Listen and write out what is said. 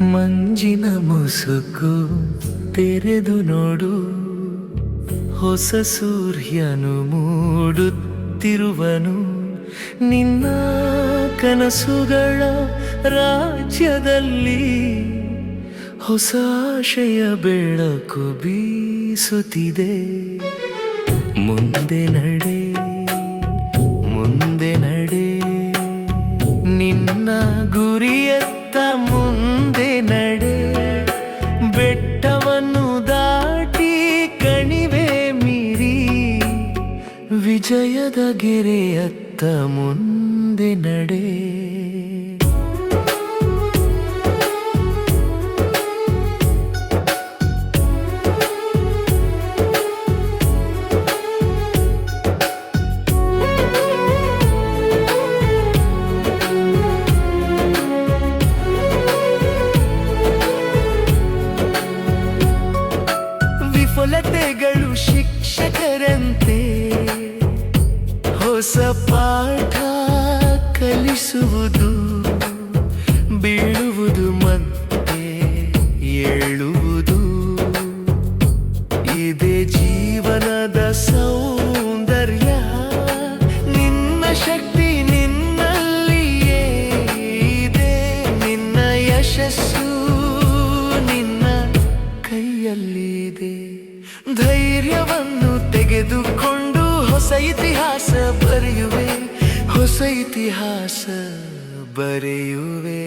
ಮಂಜಿನ ಮುಸುಕು ತೆರೆದು ನೋಡು. ಹೊಸ ಸೂರ್ಯನು ಮೂಡುತ್ತಿರುವನು. ನಿನ್ನ ಕನಸುಗಳ ರಾಜ್ಯದಲ್ಲಿ ಹೊಸ ಆಶಯ ಬೆಳಕು ಬೀಸುತ್ತಿದೆ. ಮುಂದೆ ನಡೆ ಮುಂದೆ ನಡೆ. ನಿನ್ನ ಗುರಿಯತ್ತ ವಿಜಯದ ಗಿರಿಯತ್ತ ಮುಂದೆ ನಡೆ. ವಿಫಲತೆಗಳು ಶಿಕ್ಷಕರಂತೆ. ಹೊಸ ಪಾಠ ಕಲಿಸುವುದು, ಬೀಳುವುದು ಮತ್ತೆ ಏಳುವುದು. ಇದೇ ಜೀವನದ ಸೌಂದರ್ಯ, ನಿನ್ನ ಶಕ್ತಿ ನಿನ್ನಲ್ಲಿಯೇ ಇದೆ. ನಿನ್ನ ಯಶಸ್ಸು ನಿನ್ನ ಕೈಯಲ್ಲಿದೆ. ಧೈರ್ಯವನ್ನು ತೆಗೆದುಕೊಂಡು ಇತಿಹಾಸ ಬರೆಯುವೆ ಹೊಸ ಇತಿಹಾಸ ಬರೆಯುವೆ